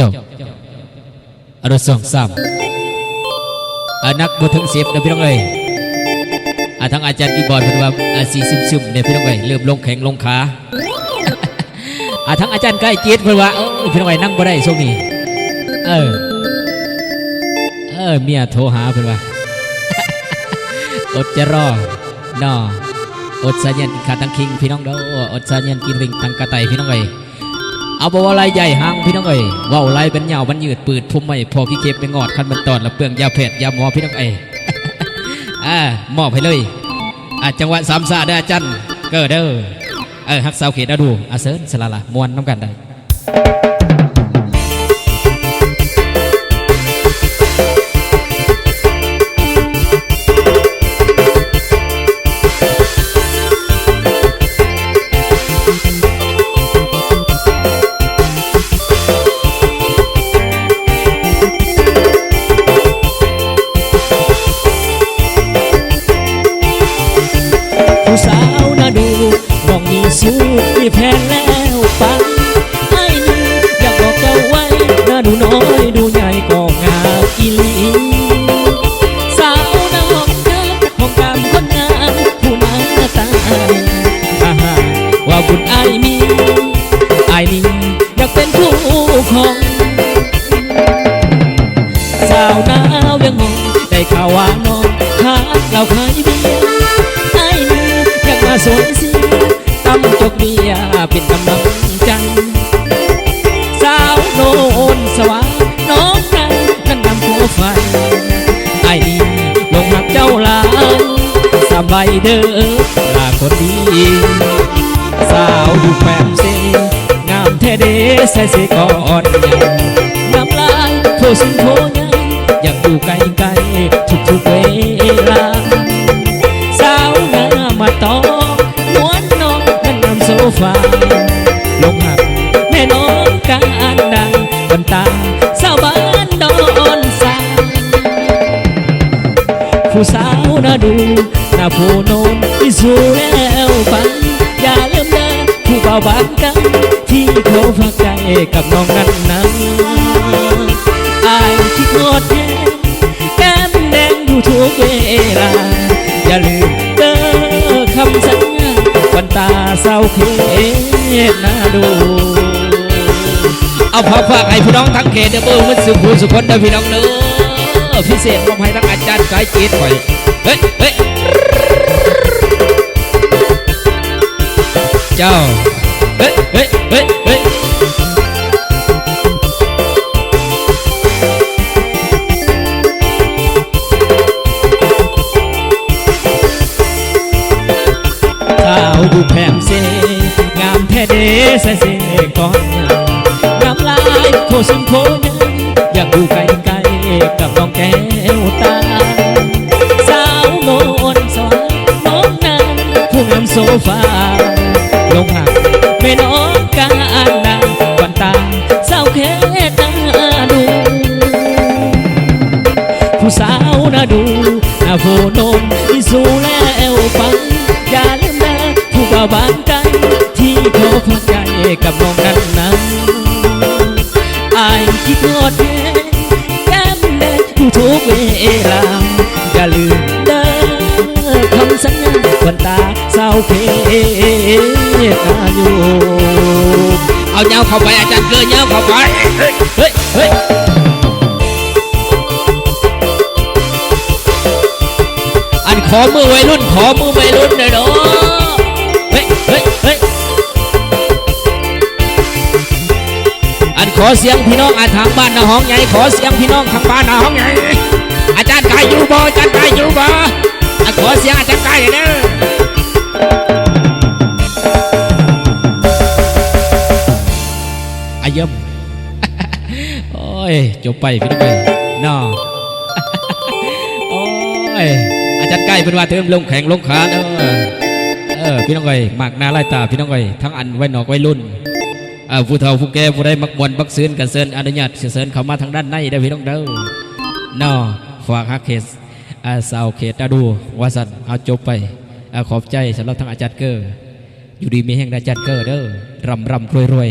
จบอารมณ์สองสามอนักบุถึงสิบนะพี่น้องเอ้ยอาทั้งอาจารย์กีบอร์ดเป็นว่าอาสีซึมซึมๆเนี่ยพี่น้องเอ้ยเริ่มลงแข็งลงขาอาทั้งอาจารย์ใกล้จีดเป็นว่าเอ้ยพี่น้องเอ้ยนั่งบ่ได้ช่วงนี้เออเออเมียโทรหาเป็นว่าอดจะรอนออดสายันกินขาตั้งคิงพี่น้องเด้ออดสายันกินริงตั้งกระไตพี่น้องเอ้ย เอาบว่าลายใหญ่หางพี่น้องเอ๋ยว่าลายเป็นเหยาวมันยืดปืดพุ่มไม่พอขี้เก็บไปงอดคันมันตอดแล้วเปลืองยาเผ็ดยาหมอพี่น้องเอ๋ยอ่ามอบให้เลยอ่าจังหวะสามซาเด้ออาจันเกิดเด้อเออฮักสาวเขตเอาดูอาเซิร์นสลาละมวนน้ำกันได้ งสาวหนาวยังงงได้ข่าวว่าน้องหาเราขายเบีไอ้นี่อยากมาสวนเสียตำจกเบียเป็นกำลังใจสาวโนนสว่างน้องนั้นนั่นนำหัวไฟไอ้นี่ลงหักเจ้าหลาสบายเด้อลาคนดี เดใส่เสก่อนใหญ่น้ำลายโทสินโทใหญ่อยากอยู่ไกลไกลทุกทุกๆเวลาสาวหน้ามาตอกนวลน้องนั่งนำโซฟาลงหักแม่น้องการดังบนตาสาวบ้านดอนสาผู้สาวน่าดูน้าผู้นนที่สู้แล้วฟังอย่าลืมเด้อผู้เบาบางกัน ที่เขาฝากใจกับน้องนั้นนั้นอายคิดงดแย่แก้มแดงอยู่ทุกเวลา อย่าลืมเด้อคำสัญญาวันตาเศร้าเขตน่าดูเอาพอฝากไอ้พี่น้องทั้งเขตเด้อเบอร์มันสุขุสุคนเด้อพี่น้องเด้อพิเศษมอบให้ทั้งอาจารย์กล้จีดข่อยเฮ้ยเฮ้ยเจ้า เฮ้ยเฮ้ยเฮ้ยเฮ้ยสาวอยู่แผมเซงามแท้เดใส่เสก่อนงามลายโคสุนโคยังอยากอยู่ไกลไกลกับน้องแก้วตาสาวโนนสวายน้องนั้นผู้งามโซฟา แม่น้องการดังวันตาสาแค่ตาดู ผู้สาวน่าดูน้าโฟนนที่สู้แล้วฟัง อย่าลืมนะผู้บ่าวบานใจที่เขาพักใจกับน้องนั้นนั้นอายคิดงดแย่แก้มแดงอยู่ทุกเวลาอย่าลืมเด้อคำสัญญาวันตา เศร้าเพนาอยู่เอาเงาเข้าไปอาจารย์เกลือเงาเข้าไปเฮ้ยเฮ้ยเฮ้ยอันขอมือวัยรุ่นขอมือวัยรุ่นหน่อยเนาะเฮ้ยเฮ้ยเฮ้ยอันขอเสียงพี่น้องอาทางบ้านนาห้องใหญ่ขอเสียงพี่น้องทางบ้านนาห้องใหญ่อาจารย์กายอยู่บ่อาจารย์กายอยู่บ่อันขอเสียงอาจารย์กายหน่อยเด้อ ยจบไปพี่น้องเอ้ยน้อโอ้ยอาจารย์ใกล้เป็นว่าเทิมลงแข่งลงขาเด้อเออพี่น้องเอ้ยมากหน้าไล่ตาพี่น้องเอ้ยทั้งอันไว้หนอกไว้รุ่นเออผู้เฒ่าผู้แก่ผู้ใดมักมวนมักซื้นกันเซินอนุญาตเซินเข้ามาทางด้านในได้พี่น้องเด้อน้อฝากฮักเคสอาสาวเขตอาดูวาสันเอาจบไปอขอบใจสำหรับทั้งอาจารย์เกอร์อยู่ดีมีแห่งอาจารย์เกอร์เด้อรำรำรวยรวย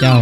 เจ้า